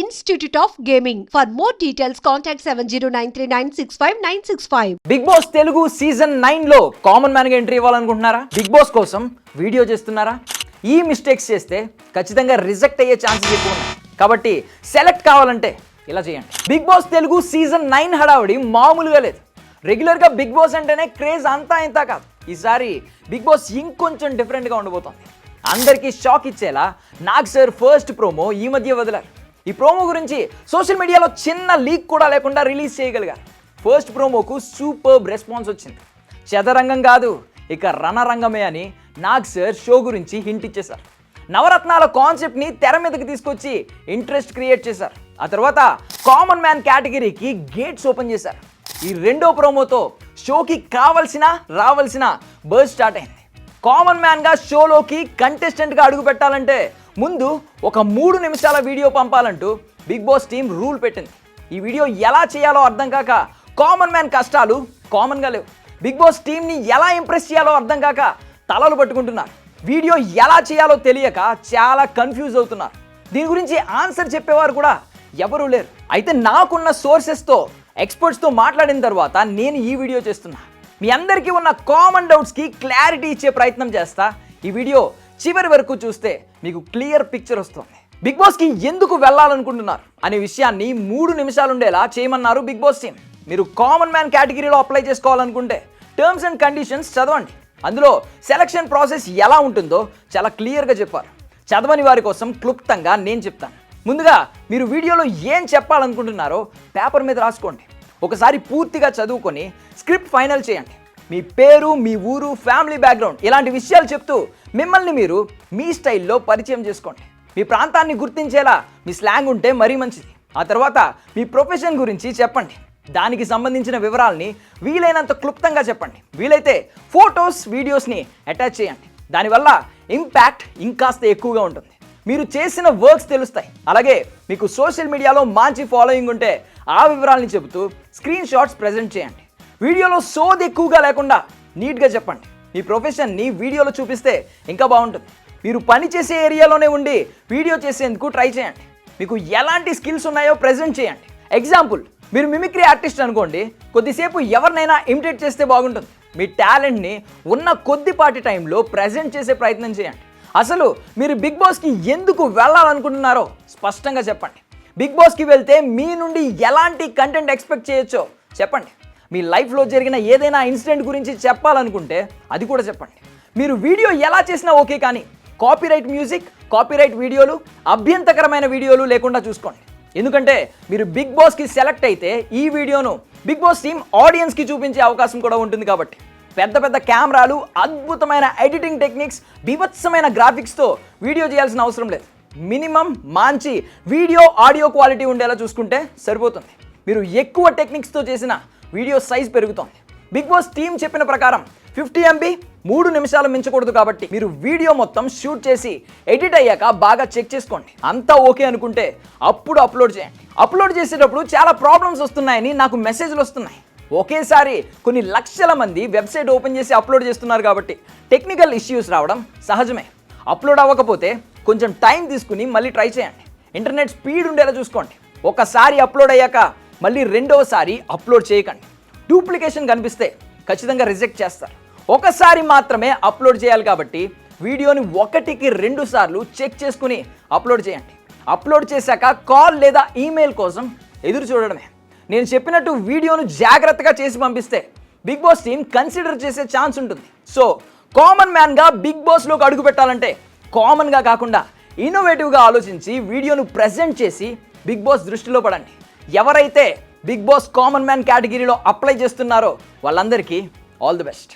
Institute of gaming for more details contact seven zero nine three nine six five nine six five Bigg Boss Telugu season నైన్లో common మ్యాన్గా entry ఇవ్వాలనుకుంటున్నారా? Big boss కోసం video చేస్తున్నారా? ఈ mistakes చేస్తే ఖచ్చితంగా reject అయ్యే chances ఎక్కువ ఉన్నాయి. కాబట్టి సెలెక్ట్ కావాలంటే ఇలా చేయండి. Bigg Boss Telugu season nine హడావుడి మామూలుగా లేదు. రెగ్యులర్గా బిగ్ బాస్ అంటేనే క్రేజ్ అంతా ఇంత కాదు. ఈసారి బిగ్ బాస్ ఇంకొంచెం డిఫరెంట్గా ఉండబోతోంది. అందరికీ షాక్ ఇచ్చేలా నాగ్ సార్ ఫస్ట్ ప్రోమో ఈ మధ్య వదిలారు. ఈ ప్రోమో గురించి సోషల్ మీడియాలో చిన్న లీక్ కూడా లేకుండా రిలీజ్ చేయగలిగారు. ఫస్ట్ ప్రోమోకు సూపర్బ్ రెస్పాన్స్ వచ్చింది. చదరంగం కాదు ఇక రణరంగమే అని నాగ్ సార్ షో గురించి హింట్ ఇచ్చేశారు. నవరత్నాల కాన్సెప్ట్ని తెర మీదకి తీసుకొచ్చి ఇంట్రెస్ట్ క్రియేట్ చేశారు. ఆ తర్వాత కామన్ మ్యాన్ కేటగిరీకి గేట్స్ ఓపెన్ చేశారు. ఈ రెండో ప్రోమోతో షోకి కావలసిన రావాల్సిన బర్స్ స్టార్ట్ అయింది. కామన్ మ్యాన్గా షోలోకి కంటెస్టెంట్గా అడుగు పెట్టాలంటే ముందు ఒక మూడు నిమిషాల వీడియో పంపాలంటూ బిగ్ బాస్ టీం రూల్ పెట్టింది. ఈ వీడియో ఎలా చేయాలో అర్థం కాక కామన్ మ్యాన్ కష్టాలు కామన్గా లేవు. బిగ్ బాస్ టీంని ఎలా ఇంప్రెస్ చేయాలో అర్థం కాక తలలు పట్టుకుంటున్నారు. వీడియో ఎలా చేయాలో తెలియక చాలా కన్ఫ్యూజ్ అవుతున్నారు. దీని గురించి ఆన్సర్ చెప్పేవారు కూడా ఎవరూ లేరు. అయితే నాకున్న సోర్సెస్తో ఎక్స్పర్ట్స్తో మాట్లాడిన తర్వాత నేను ఈ వీడియో చేస్తున్నా. మీ అందరికీ ఉన్న కామన్ డౌట్స్కి క్లారిటీ ఇచ్చే ప్రయత్నం చేస్తా. ఈ వీడియో చివరి వరకు చూస్తే మీకు క్లియర్ పిక్చర్ వస్తుంది. బిగ్ బాస్కి ఎందుకు వెళ్ళాలనుకుంటున్నారు అనే విషయాన్ని మూడు నిమిషాలు ఉండేలా చేయమన్నారు బిగ్ బాస్ టీం మీరు కామన్ మ్యాన్ కేటగిరీలో అప్లై చేసుకోవాలనుకుంటే టర్మ్స్ అండ్ కండిషన్స్ చదవండి. అందులో సెలక్షన్ ప్రాసెస్ ఎలా ఉంటుందో చాలా క్లియర్గా చెప్పారు. చదవని వారి కోసం క్లుప్తంగా నేను చెప్తాను. ముందుగా మీరు వీడియోలో ఏం చెప్పాలనుకుంటున్నారో పేపర్ మీద రాసుకోండి. ఒకసారి పూర్తిగా చదువుకొని స్క్రిప్ట్ ఫైనల్ చేయండి. మీ పేరు మీ ఊరు ఫ్యామిలీ బ్యాక్గ్రౌండ్ ఇలాంటి విషయాలు చెప్తూ మిమ్మల్ని మీరు మీ స్టైల్లో పరిచయం చేసుకోండి. మీ ప్రాంతాన్ని గుర్తించేలా మీ స్లాంగ్ ఉంటే మరీ మంచిది. ఆ తర్వాత మీ ప్రొఫెషన్ గురించి చెప్పండి. దానికి సంబంధించిన వివరాల్ని వీలైనంత క్లుప్తంగా చెప్పండి. వీలైతే ఫొటోస్ వీడియోస్ని అటాచ్ చేయండి. దానివల్ల ఇంపాక్ట్ ఇంకాస్త ఎక్కువగా ఉంటుంది. మీరు చేసిన వర్క్స్ తెలుస్తాయి. అలాగే మీకు సోషల్ మీడియాలో మంచి ఫాలోయింగ్ ఉంటే ఆ వివరాలని చెబుతూ స్క్రీన్ షాట్స్ ప్రజెంట్ చేయండి. వీడియోలో సోది ఎక్కువగా లేకుండా నీట్గా చెప్పండి. మీ ప్రొఫెషన్ని వీడియోలో చూపిస్తే ఇంకా బాగుంటుంది. మీరు పని చేసే ఏరియాలోనే ఉండి వీడియో చేసేందుకు ట్రై చేయండి. మీకు ఎలాంటి స్కిల్స్ ఉన్నాయో ప్రజెంట్ చేయండి. ఎగ్జాంపుల్ మీరు మిమిక్రీ ఆర్టిస్ట్ అనుకోండి కొద్దిసేపు ఎవరినైనా ఇమిటేట్ చేస్తే బాగుంటుంది. మీ టాలెంట్ని ఉన్న కొద్దిపాటి టైంలో ప్రజెంట్ చేసే ప్రయత్నం చేయండి. అసలు మీరు బిగ్ బాస్కి ఎందుకు వెళ్ళాలనుకుంటున్నారో స్పష్టంగా చెప్పండి. బిగ్ బాస్కి వెళ్తే మీ నుండి ఎలాంటి కంటెంట్ ఎక్స్పెక్ట్ చేయొచ్చో చెప్పండి. మీ లైఫ్లో జరిగిన ఏదైనా ఇన్సిడెంట్ గురించి చెప్పాలనుకుంటే అది కూడా చెప్పండి. మీరు వీడియో ఎలా చేసినా ఓకే కానీ కాపీరైట్ మ్యూజిక్ కాపీరైట్ వీడియోలు అభ్యంతకరమైన వీడియోలు లేకుండా చూసుకోండి. ఎందుకంటే మీరు బిగ్ బాస్కి సెలెక్ట్ అయితే ఈ వీడియోను బిగ్ బాస్ టీమ్ ఆడియన్స్కి చూపించే అవకాశం కూడా ఉంటుంది కాబట్టి పెద్ద పెద్ద కెమెరాలు అద్భుతమైన ఎడిటింగ్ టెక్నిక్స్ బీభత్సమైన గ్రాఫిక్స్తో వీడియో చేయాల్సిన అవసరం లేదు. మినిమం మంచి వీడియో ఆడియో క్వాలిటీ ఉండేలా చూసుకుంటే సరిపోతుంది. మీరు ఎక్కువ టెక్నిక్స్తో చేసిన వీడియో సైజ్ పెరుగుతోంది. బిగ్ బాస్ టీం చెప్పిన ప్రకారం ఫిఫ్టీ ఎంబీ మూడు నిమిషాలు మించకూడదు కాబట్టి మీరు వీడియో మొత్తం షూట్ చేసి ఎడిట్ అయ్యాక బాగా చెక్ చేసుకోండి. అంతా ఓకే అనుకుంటే అప్పుడు అప్లోడ్ చేయండి. అప్లోడ్ చేసేటప్పుడు చాలా ప్రాబ్లమ్స్ వస్తున్నాయని నాకు మెసేజ్లు వస్తున్నాయి. ఒకేసారి కొన్ని లక్షల మంది వెబ్సైట్ ఓపెన్ చేసి అప్లోడ్ చేస్తున్నారు కాబట్టి టెక్నికల్ ఇష్యూస్ రావడం సహజమే. అప్లోడ్ అవ్వకపోతే కొంచెం టైం తీసుకుని మళ్ళీ ట్రై చేయండి. ఇంటర్నెట్ స్పీడ్ ఉండేలా చూసుకోండి. ఒకసారి అప్లోడ్ అయ్యాక మళ్ళీ రెండవసారి అప్లోడ్ చేయకండి. డూప్లికేషన్ కనిపిస్తే ఖచ్చితంగా రిజెక్ట్ చేస్తారు. ఒకసారి మాత్రమే అప్లోడ్ చేయాలి కాబట్టి వీడియోని ఒకటికి రెండు సార్లు చెక్ చేసుకుని అప్లోడ్ చేయండి. అప్లోడ్ చేశాక కాల్ లేదా ఈమెయిల్ కోసం ఎదురు చూడడమే. నేను చెప్పినట్టు వీడియోను జాగ్రత్తగా చేసి పంపిస్తే బిగ్ బాస్ టీం కన్సిడర్ చేసే ఛాన్స్ ఉంటుంది. సో కామన్ మ్యాన్గా బిగ్ బాస్లోకి అడుగు పెట్టాలంటే కామన్గా కాకుండా ఇన్నోవేటివ్గా ఆలోచించి వీడియోను ప్రజెంట్ చేసి బిగ్ బాస్ దృష్టిలో పడండి. ఎవరైతే బిగ్ బాస్ కామన్ మ్యాన్ కేటగిరీలో అప్లై చేస్తున్నారో వాళ్ళందరికీ ఆల్ ది బెస్ట్.